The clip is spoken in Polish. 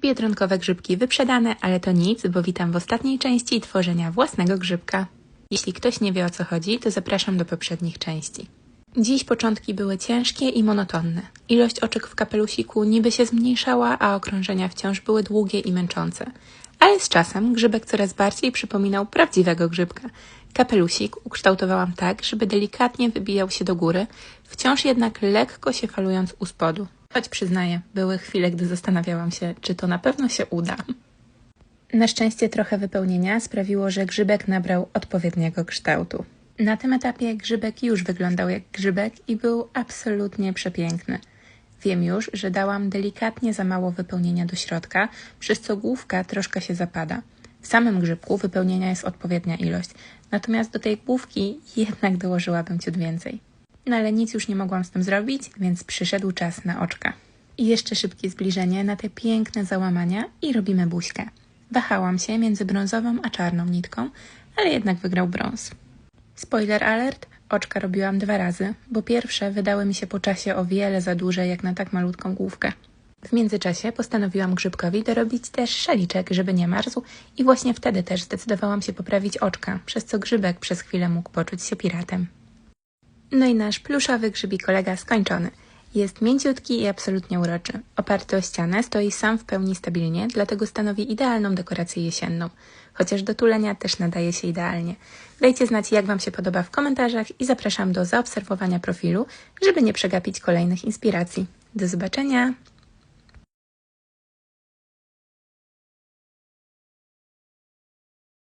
Biedronkowe grzybki wyprzedane, ale to nic, bo witam w ostatniej części tworzenia własnego grzybka. Jeśli ktoś nie wie o co chodzi, to zapraszam do poprzednich części. Dziś początki były ciężkie i monotonne. Ilość oczek w kapelusiku niby się zmniejszała, a okrążenia wciąż były długie i męczące. Ale z czasem grzybek coraz bardziej przypominał prawdziwego grzybka. Kapelusik ukształtowałam tak, żeby delikatnie wybijał się do góry, wciąż jednak lekko się falując u spodu. Choć przyznaję, były chwile, gdy zastanawiałam się, czy to na pewno się uda. Na szczęście trochę wypełnienia sprawiło, że grzybek nabrał odpowiedniego kształtu. Na tym etapie grzybek już wyglądał jak grzybek i był absolutnie przepiękny. Wiem już, że dałam delikatnie za mało wypełnienia do środka, przez co główka troszkę się zapada. W samym grzybku wypełnienia jest odpowiednia ilość, natomiast do tej główki jednak dołożyłabym ciut więcej. No ale nic już nie mogłam z tym zrobić, więc przyszedł czas na oczka. I jeszcze szybkie zbliżenie na te piękne załamania i robimy buźkę. Wahałam się między brązową a czarną nitką, ale jednak wygrał brąz. Spoiler alert, oczka robiłam dwa razy, bo pierwsze wydały mi się po czasie o wiele za duże jak na tak malutką główkę. W międzyczasie postanowiłam grzybkowi dorobić też szaliczek, żeby nie marzł i właśnie wtedy też zdecydowałam się poprawić oczka, przez co grzybek przez chwilę mógł poczuć się piratem. No i nasz pluszowy grzybi kolega skończony. Jest mięciutki i absolutnie uroczy. Oparty o ścianę stoi sam w pełni stabilnie, dlatego stanowi idealną dekorację jesienną. Chociaż do tulenia też nadaje się idealnie. Dajcie znać, jak Wam się podoba w komentarzach i zapraszam do zaobserwowania profilu, żeby nie przegapić kolejnych inspiracji. Do zobaczenia!